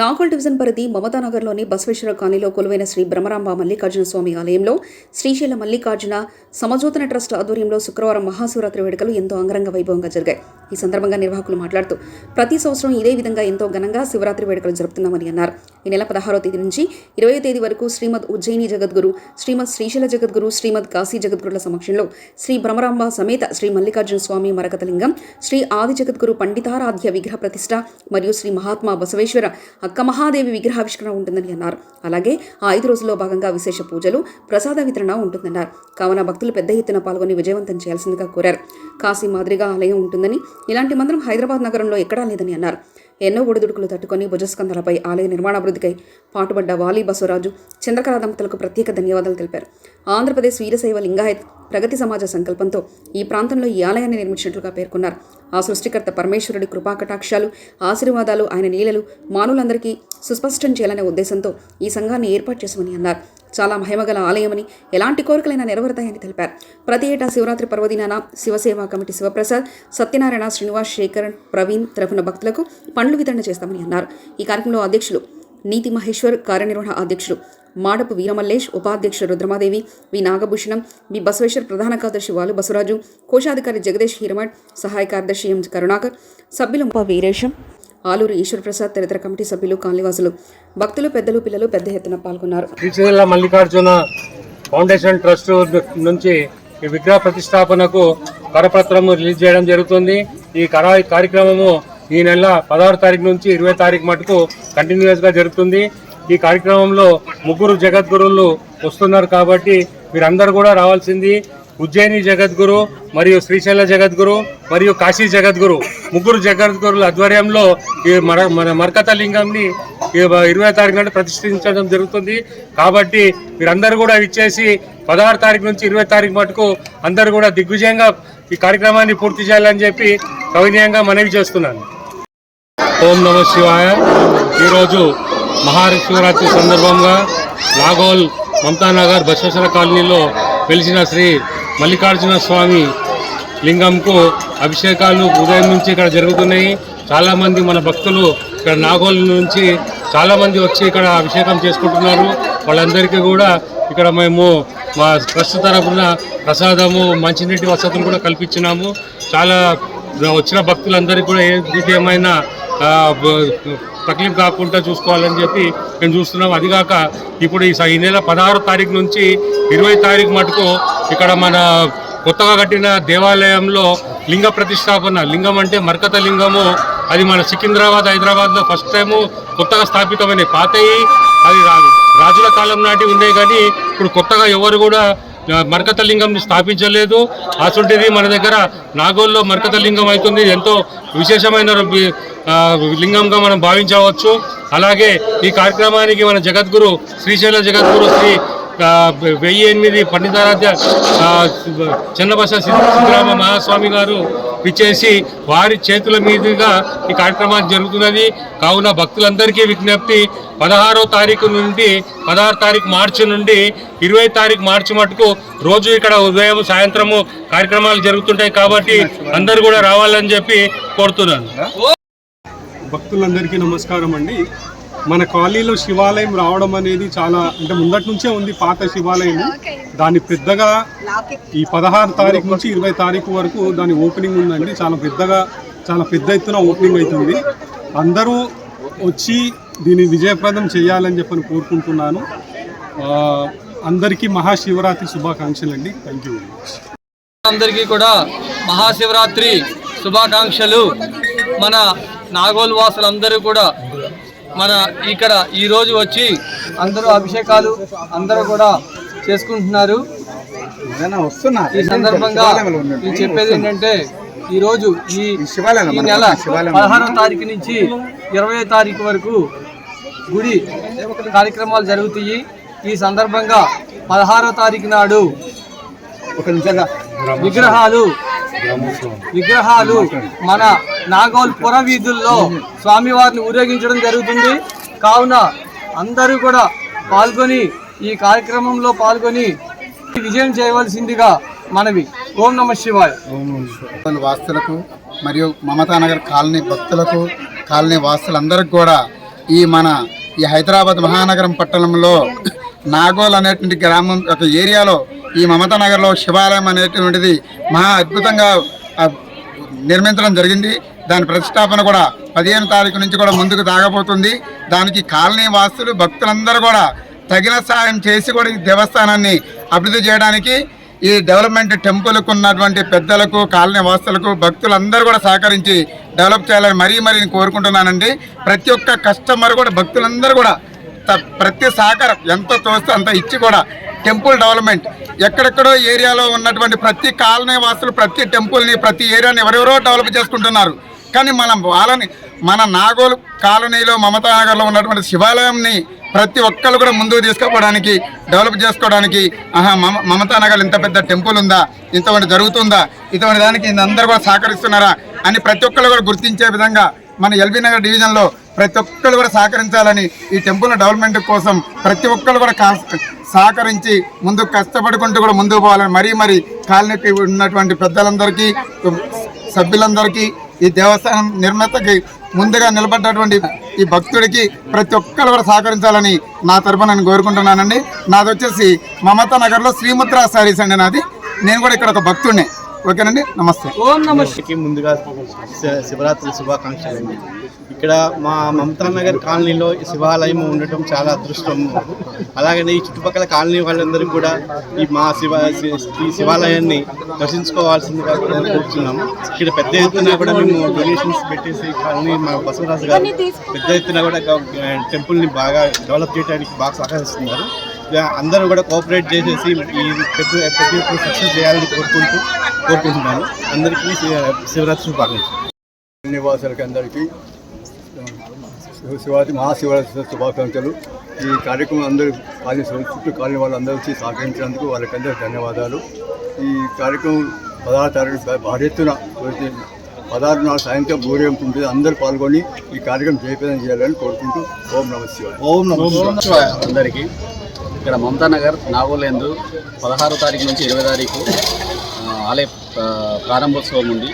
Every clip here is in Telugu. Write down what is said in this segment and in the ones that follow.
నాగోల్ డివిజన్ పరిధి మమతానగర్లోని బసవేశ్వర కాలనీలో కొలువైన శ్రీ బ్రహ్మరాంబ మల్లికార్జున స్వామి ఆలయంలో శ్రీశైల మల్లికార్జున సమజోతన ట్రస్ట్ ఆధ్వర్యంలో శుక్రవారం మహాశివరాత్రి వేడుకలు ఎంతో అంగరంగ వైభవంగా జరిగాయి. ఈ సందర్భంగా నిర్వాహకులు మాట్లాడుతూ ప్రతి సంవత్సరం ఇదే విధంగా ఎంతో ఘనంగా శివరాత్రి వేడుకలు జరుపుతున్నామని అన్నారు. ఈ నెల పదహారో తేదీ నుంచి ఇరవై తేదీ వరకు శ్రీమద్ ఉజ్జయిని జగద్గురు శ్రీమద్ శ్రీశైల జగద్గురు శ్రీమద్ కాశీ జగద్గురుల సమక్షంలో శ్రీ భ్రమరాంబ సమేత శ్రీ మల్లికార్జున స్వామి మరకతలింగం శ్రీ ఆది జగద్గురు పండితారాధ్య విగ్రహ ప్రతిష్ట మరియు శ్రీ మహాత్మా బసవేశ్వర అక్క మహాదేవి విగ్రహావిష్కరణ ఉంటుందని అన్నారు. అలాగే ఆ ఐదు రోజుల్లో భాగంగా విశేష పూజలు ప్రసాద వితరణ ఉంటుందన్నారు. కావున భక్తులు పెద్ద ఎత్తున పాల్గొని విజయవంతం చేయాల్సిందిగా కోరారు. కాశీ మాదిరిగా ఆలయం ఉంటుందని ఇలాంటి మందిరం హైదరాబాద్ నగరంలో ఎక్కడా లేదని అన్నారు. ఎన్నో ఒడిదుడుకులు తట్టుకొని భుజస్కంధాలపై ఆలయ నిర్మాణాభివృద్ధికై పాటుపడ్డ వాలి బసవరాజు చంద్రకళ దంపతులకు ప్రత్యేక ధన్యవాదాలు తెలిపారు. ఆంధ్రప్రదేశ్ వీరశైవ లింగాయత్ ప్రగతి సమాజ సంకల్పంతో ఈ ప్రాంతంలో ఈ ఆలయాన్ని నిర్మించినట్లుగా పేర్కొన్నారు. ఆ సృష్టికర్త పరమేశ్వరుడి కృపాకటాక్షాలు ఆశీర్వాదాలు ఆయన నీలలు మానవులందరికీ సుస్పష్టం చేయాలనే ఉద్దేశంతో ఈ సంఘాన్ని ఏర్పాటు చేశామని అన్నారు. చాలా మహిమగల ఆలయమని ఎలాంటి కోరికలైనా నెరవేరుతాయని తెలిపారు. ప్రతి ఏటా శివరాత్రి పర్వదినాన శివసేవా కమిటీ శివప్రసాద్ సత్యనారాయణ శ్రీనివాస్ శేఖర్ ప్రవీణ్ తరఫున భక్తులకు పండ్లు వితరణ చేస్తామని అన్నారు. ఈ కార్యక్రమంలో అధ్యక్షులు నీతి మహేశ్వర్ కార్యనిర్వహణ అధ్యక్షులు మాడపు వీరమల్లేష్ ఉపాధ్యక్షుడు రుద్రమాదేవి వి నాగభూషణం వి బసవేశ్వర్ ప్రధాన కార్యదర్శి వాలు బసవరాజు కోశాధికారి జగదీష్ హిరమఠ్ సహాయ కార్యదర్శి ఎం. కరుణాకర్ సభ్యులు ఉప వీరేశం ఆలూరు ఈశ్వర్ ప్రసాద్ తదితర కమిటీ సభ్యులు కాలనివాసులు భక్తులు పెద్దలు పిల్లలు పెద్ద ఎత్తున పాల్గొన్నారు. శ్రీశైల మల్లికార్జున ఫౌండేషన్ ట్రస్ట్ నుంచి ఈ విగ్రహ ప్రతిష్టాపనకు కరపత్రము రిలీజ్ చేయడం జరుగుతుంది. ఈ కరా కార్యక్రమము ఈ నెల పదహారు తారీఖు నుంచి ఇరవై తారీఖు మటుకు కంటిన్యూస్గా జరుగుతుంది. ఈ కార్యక్రమంలో ముగ్గురు జగద్గురువులు వస్తున్నారు కాబట్టి మీరందరూ కూడా రావాల్సింది. ఉజ్జయిని జగద్గురు మరియు శ్రీశైల జగద్గురు మరియు కాశీ జగద్గురు. ముగ్గురు జగద్గురుల ఆధ్వర్యంలో ఈ మన మన మర్కత లింగంని ఈ ఇరవై తారీఖు నాడు ప్రతిష్ఠించడం జరుగుతుంది. కాబట్టి మీరందరూ కూడా ఇచ్చేసి పదహారు తారీఖు నుంచి ఇరవై తారీఖు మటుకు అందరూ కూడా దిగ్విజయంగా ఈ కార్యక్రమాన్ని పూర్తి చేయాలని చెప్పి కవినీయంగా మనవి చేస్తున్నాను. ఓం నమ శివాయ. ఈరోజు మహాశివరాత్రి సందర్భంగా నాగోల్ మమతానగర్ బసవేశ్వర కాలనీలో వెలిసిన శ్రీ మల్లికార్జున స్వామి లింగంకు అభిషేకాలు ఉదయం నుంచి ఇక్కడ జరుగుతున్నాయి. చాలామంది మన భక్తులు ఇక్కడ నాగోల్ నుంచి చాలామంది వచ్చి ఇక్కడ అభిషేకం చేసుకుంటున్నారు. వాళ్ళందరికీ కూడా ఇక్కడ మేము మా ట్రస్ట్ తరఫున ప్రసాదము మంచినీటి వసతులు కూడా కల్పించినాము. చాలా వచ్చిన భక్తులందరికీ కూడా ఏ ఏమైనా తక్లీఫ్ కాకుండా చూసుకోవాలని చెప్పి మేము చూస్తున్నాం. అదిగాక ఇప్పుడు ఈ ఈ నెల పదహారు తారీఖు నుంచి ఇరవై తారీఖు మటుకు ఇక్కడ మన కొత్తగా కట్టిన దేవాలయంలో లింగ ప్రతిష్టాపన లింగం అంటే మర్కత లింగము అది మన సికింద్రాబాద్ హైదరాబాద్లో ఫస్ట్ టైము కొత్తగా స్థాపితమైన పాతయి అది రా- రాజుల కాలం నాటి ఉన్నాయి కానీ ఇప్పుడు కొత్తగా ఎవరు కూడా మరకతలింగం మరకత స్థాపించలేదు. అటువంటిది మన దగ్గర నాగోల్లో మరకత లింగం అవుతుంది. ఎంతో విశేషమైన లింగంగా మనం భావించవచ్చు. అలాగే ఈ కార్యక్రమానికి మన జగద్గురు శ్రీశైల జగద్గురు శ్రీ వెయ్యి ఎనిమిది పండితారాధ్య ఆ, చెన్నబస సిద్ధ- సిద్ధరామ మహాస్వామి గారు విచ్చేసి వారి చేతుల మీదుగా ఈ కార్యక్రమం జరుగుతున్నది. కావున భక్తులందరికీ విజ్ఞప్తి పదహారో తారీఖు నుండి పదహారు తారీఖు మార్చి నుండి ఇరవై తారీఖు మార్చి మటుకు రోజు ఇక్కడ ఉదయం సాయంత్రము కార్యక్రమాలు జరుగుతుంటాయి కాబట్టి అందరూ కూడా రావాలని చెప్పి కోరుతున్నాను. భక్తులందరికీ నమస్కారం అండి. మన కాలనీలో శివాలయం రావడం అనేది చాలా అంటే ముందటి నుంచే ఉంది పాత శివాలయం. దాన్ని పెద్దగా ఈ పదహారు తారీఖు నుంచి ఇరవై తారీఖు వరకు దాని ఓపెనింగ్ ఉందండి. చాలా పెద్దగా చాలా పెద్ద ఎత్తున ఓపెనింగ్ అవుతుంది. అందరూ వచ్చి దీన్ని విజయప్రదం చేయాలని చెప్పని కోరుకుంటున్నాను. ఆ, అందరికీ మహాశివరాత్రి శుభాకాంక్షలు అండి థ్యాంక్ యూ అందరికీ కూడా మహాశివరాత్రి శుభాకాంక్షలు. మన నాగోల్ వాసులందరూ కూడా మన ఇక్కడ ఈ రోజు వచ్చి అందరూ అభిషేకాలు అందరూ కూడా చేసుకుంటున్నారు. ఈ సందర్భంగా నేను చెప్పేది ఏంటంటే ఈ రోజు ఈ ఈ నెల పదహారో తారీఖు నుంచి ఇరవై తారీఖు వరకు గుడి కార్యక్రమాలు జరుగుతాయి. ఈ సందర్భంగా పదహారో తారీఖు నాడు విగ్రహాలు విగ్రహాలు మన నాగోల్ పుర వీధుల్లో స్వామివారిని ఊరేగించడం జరుగుతుంది. కావున అందరూ కూడా పాల్గొని ఈ కార్యక్రమంలో పాల్గొని విజయం చేయవలసిందిగా మనవి. ఓం నమ శివాయ. వాస్తులకు మరియు మమతానగర్ కాలనీ భక్తులకు కాలనీ వాసులందరికీ కూడా ఈ మన ఈ హైదరాబాద్ మహానగరం పట్టణంలో నాగోల్ అనేటువంటి గ్రామం ఒక ఏరియాలో ఈ మమతా నగర్లో శివాలయం అనేటువంటిది మహా అద్భుతంగా నిర్మించడం జరిగింది. దాని ప్రతిష్టాపన కూడా పదిహేను తారీఖు నుంచి కూడా ముందుకు సాగబోతుంది. దానికి కాలనీ వాసులు భక్తులందరూ కూడా తగిన సాయం చేసి కూడా ఈ దేవస్థానాన్ని అభివృద్ధి చేయడానికి ఈ డెవలప్మెంట్ టెంపుల్కు ఉన్నటువంటి పెద్దలకు కాలనీ వాసులకు భక్తులందరూ కూడా సహకరించి డెవలప్ చేయాలని మరీ మరీ నేను కోరుకుంటున్నానండి. ప్రతి ఒక్క కస్టమర్ కూడా భక్తులందరూ కూడా ప్రతి సహకారం ఎంత తోస్తే అంత ఇచ్చి కూడా టెంపుల్ డెవలప్మెంట్. ఎక్కడెక్కడో ఏరియాలో ఉన్నటువంటి ప్రతి కాలనీ వాసులు ప్రతి టెంపుల్ని ప్రతి ఏరియాని ఎవరెవరో డెవలప్ చేసుకుంటున్నారు. కానీ మనం వాళ్ళని మన నాగోలు కాలనీలో మమతా నగర్లో ఉన్నటువంటి శివాలయంని ప్రతి ఒక్కరు కూడా ముందుకు తీసుకుపోవడానికి డెవలప్ చేసుకోవడానికి ఆహా మమ మమతా నగర్ ఇంత పెద్ద టెంపుల్ ఉందా? ఇంతవంటి జరుగుతుందా? ఇటువంటి దానికి అందరూ కూడా సహకరిస్తున్నారా? అని ప్రతి ఒక్కరు కూడా గుర్తించే విధంగా మన ఎల్బీ నగర్ డివిజన్లో ప్రతి ఒక్కరు కూడా సహకరించాలని ఈ టెంపుల్ డెవలప్మెంట్ కోసం ప్రతి ఒక్కరు కూడా సహకరించి ముందు కష్టపడుకుంటూ కూడా ముందుకు పోవాలని మరీ మరీ కాలనీకి ఉన్నటువంటి పెద్దలందరికీ సభ్యులందరికీ ఈ దేవస్థానం నిర్మాతకి ముందుగా నిలబడ్డటువంటి ఈ భక్తుడికి ప్రతి ఒక్కరు కూడా సహకరించాలని నా తరఫున నేను కోరుకుంటున్నానండి. నాది వచ్చేసి మమతా నగర్లో శ్రీముద్ర సారీస్ అండి నాది. నేను కూడా ఇక్కడ ఒక భక్తుడిని. ఓకేనండి నమస్తే. ఓం నమ అందరికీ ముందుగా శి- శివరాత్రి శుభాకాంక్షలు అండి ఇక్కడ మా మమతా నగర్ కాలనీలో ఈ శివాలయం ఉండటం చాలా అదృష్టం. అలాగనే ఈ చుట్టుపక్కల కాలనీ వాళ్ళందరూ కూడా ఈ మా శివ శి- ఈ శివాలయాన్ని దర్శించుకోవాల్సిందిగా కోరుతున్నాము ఇక్కడ పెద్ద ఎత్తున కూడా మేము డొనేషన్స్ పెట్టేసి కాలనీ మా బసవరాజు గారు పెద్ద ఎత్తున కూడా టెంపుల్ని బాగా డెవలప్ చేయడానికి బాగా సహకరిస్తున్నారు. ఇక అందరూ కూడా కోఆపరేట్ చేసేసి ఈ పెద్ద పెద్ద ఎత్తున సక్సెస్ చేయాలని కోరుకుంటూ కోరుకుంటున్నాను అందరికీ శివ- శివరాత్రి శుభాకాంక్షలు. నివాసులకి అందరికీ శివ- శివాజీ మహాశివరాత్రి శుభాకాంక్షలు. ఈ కార్యక్రమం అందరూ కాలనీ చుట్టూ కాలనీ వాళ్ళందరూ వచ్చి సహకరించినందుకు వాళ్ళకందరూ ధన్యవాదాలు. ఈ కార్యక్రమం పదహారు తారీఖు భారీ ఎత్తున నాలుగు సాయంత్రం ఊరేగింపు ఉంటుంది అందరూ పాల్గొని ఈ కార్యక్రమం జయప్రదం చేయాలని కోరుకుంటూ ఓం నమ శివాయ. ఓం నమో అందరికీ ఇక్కడ మమతా నగర్ నాగోలేందు పదహారో తారీఖు నుంచి ఇరవై తారీఖు ఆలయ ప్రారంభోత్సవం ఉంది.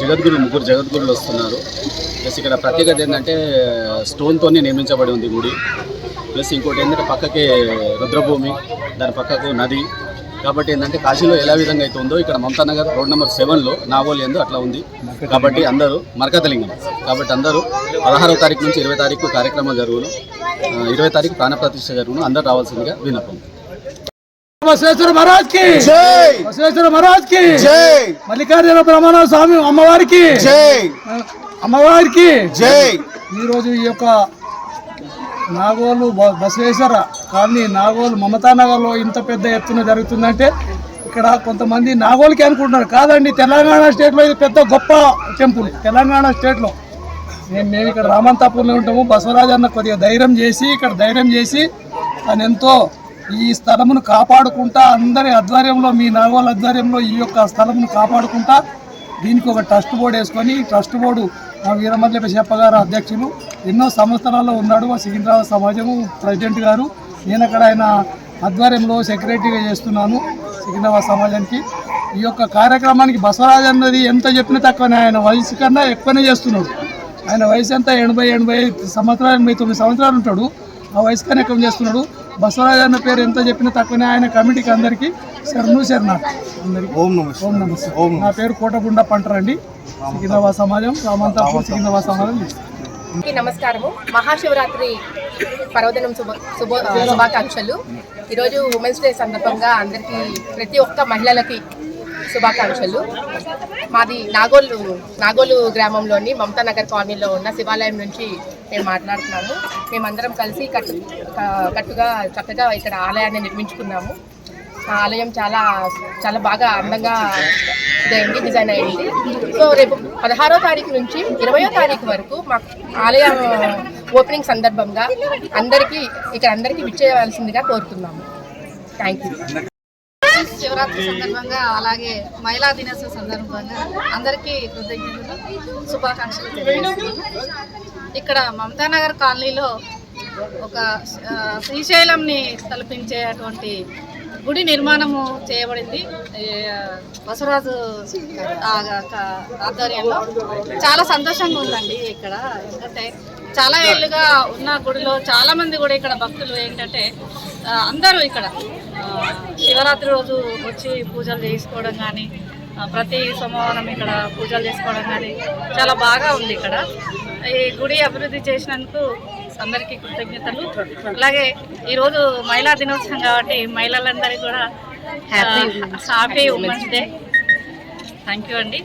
జగద్గురు ముగ్గురు జగద్గురులు వస్తున్నారు. ప్లస్ ఇక్కడ ప్రత్యేకత ఏంటంటే స్టోన్తోనే నిర్మించబడి ఉంది గుడి. ప్లస్ ఇంకోటి ఏంటంటే పక్కకే రుద్రభూమి దాని పక్కకు నది. కాబట్టి ఏంటంటే కాశీలో ఎలా విధంగా అయితే ఉందో ఇక్కడ మమతా నగర్ రోడ్ నెంబర్ సెవెన్లో నాగోల్ ఎందు అట్లా ఉంది. కాబట్టి అందరూ మరకతలింగం. కాబట్టి అందరూ పదహారో తారీఖు నుంచి ఇరవై తారీఖు కార్యక్రమం జరుగును. ఇరవై తారీఖు ప్రాణప్రతిష్ట జరుగును. అందరూ రావాల్సిందిగా విన్నపం. బసవేశ్వర మహారాజ్కి బసవేశ్వర మహారాజ్కి మల్లికార్జున బ్రహ్మణ స్వామి అమ్మవారికి. అమ్మవారికి. ఈరోజు ఈ యొక్క నాగోలు బసవేశ్వర కాలనీ నాగోలు మమతా నగర్లో ఇంత పెద్ద ఎత్తున జరుగుతుందంటే ఇక్కడ కొంతమంది నాగోలుకి అనుకుంటున్నారు. కాదండి తెలంగాణ స్టేట్లో ఇది పెద్ద గొప్ప టెంపుల్. తెలంగాణ స్టేట్లో మేము మేము ఇక్కడ రామంతాపూర్లో ఉంటాము. బసవరాజు అన్న కొద్దిగా ధైర్యం చేసి ఇక్కడ ధైర్యం చేసి తను ఎంతో ఈ స్థలమును కాపాడుకుంటా అందరి ఆధ్వర్యంలో మీ నాగోల్ ఆధ్వర్యంలో ఈ యొక్క స్థలమును కాపాడుకుంటా దీనికి ఒక ట్రస్ట్ బోర్డు వేసుకొని ట్రస్ట్ బోర్డు మా వీరమల్లి బెషప్ప గారు అధ్యక్షులు ఎన్నో సంవత్సరాల్లో ఉన్నాడు మా సికింద్రాబాద్ సమాజము ప్రెసిడెంట్ గారు. నేను అక్కడ ఆయన ఆధ్వర్యంలో సెక్రటరీగా చేస్తున్నాను సికింద్రాబాద్ సమాజానికి. ఈ యొక్క కార్యక్రమానికి బసవరాజ్ అన్నది ఎంత చెప్పినా తక్కువనే ఆయన వయసు కన్నా ఎక్కువనే చేస్తున్నాడు. ఆయన వయసు ఎంత? ఎనభై ఎనభై సంవత్సరాలు ఎనభై తొమ్మిది సంవత్సరాలు ఉంటాడు. ఆ వయసు కన్నా ఎక్కువ చేస్తున్నాడు. బసవరాజు అన్న పేరు ఎంత చెప్పినా తక్కువనే. ఆయన కమిటీకి అందరికీ శరణు శరణార్థి అందరికీ ఓం నమ. ఓం నమస్తే నా పేరు కోటగుండ పంటరండి. సికింద్రాబాద్ సమాజం రామంతాపూర్ సికింద్రాబాద్ సమాజం. నమస్కారము. మహాశివరాత్రి పర్వదినం శుభ శుభ శుభాకాంక్షలు. ఈరోజు ఉమెన్స్ డే సందర్భంగా అందరికీ ప్రతి ఒక్క మహిళలకి శుభాకాంక్షలు. మాది నాగోలు నాగోలు గ్రామంలోని మమతా నగర్ కాలనీలో ఉన్న శివాలయం నుంచి మేము మాట్లాడుతున్నాము. మేమందరం కలిసి కట్టు కట్టుగా చక్కగా ఇక్కడ ఆలయాన్ని నిర్మించుకున్నాము. ఆ ఆలయం చాలా చాలా బాగా అందంగా ఇదైంది డిజైన్ అయింది. సో రేపు పదహారో తారీఖు నుంచి ఇరవయో తారీఖు వరకు మా ఆలయ ఓపెనింగ్ సందర్భంగా అందరికీ ఇక్కడ అందరికీ విచ్చేయవలసిందిగా కోరుతున్నాము. Thank you. శివరాత్రి సందర్భంగా అలాగే మహిళా దినోత్సవ సందర్భంగా అందరికీ కృతజ్ఞతలు శుభాకాంక్షలు ఇక్కడ మమతానగర్ కాలనీలో ఒక శ్రీశైలంని తలపించేటువంటి గుడి నిర్మాణము చేయబడింది. ఆ, బసవరాజు ఆధ్వర్యంలో. చాలా సంతోషంగా ఉందండి ఇక్కడ. ఎందుకంటే చాలా ఏళ్ళుగా ఉన్న గుడిలో చాలామంది కూడా ఇక్కడ భక్తులు ఏంటంటే అందరూ ఇక్కడ శివరాత్రి రోజు వచ్చి పూజలు చేసుకోవడం కానీ ప్రతి సోమవారం ఇక్కడ పూజలు చేసుకోవడం కానీ చాలా బాగా ఉంది ఇక్కడ. ఈ గుడి అభివృద్ధి చేసినందుకు అందరికీ కృతజ్ఞతలు. అలాగే ఈరోజు మహిళా దినోత్సవం కాబట్టి మహిళలందరికీ కూడా happy women's day thank you అండి.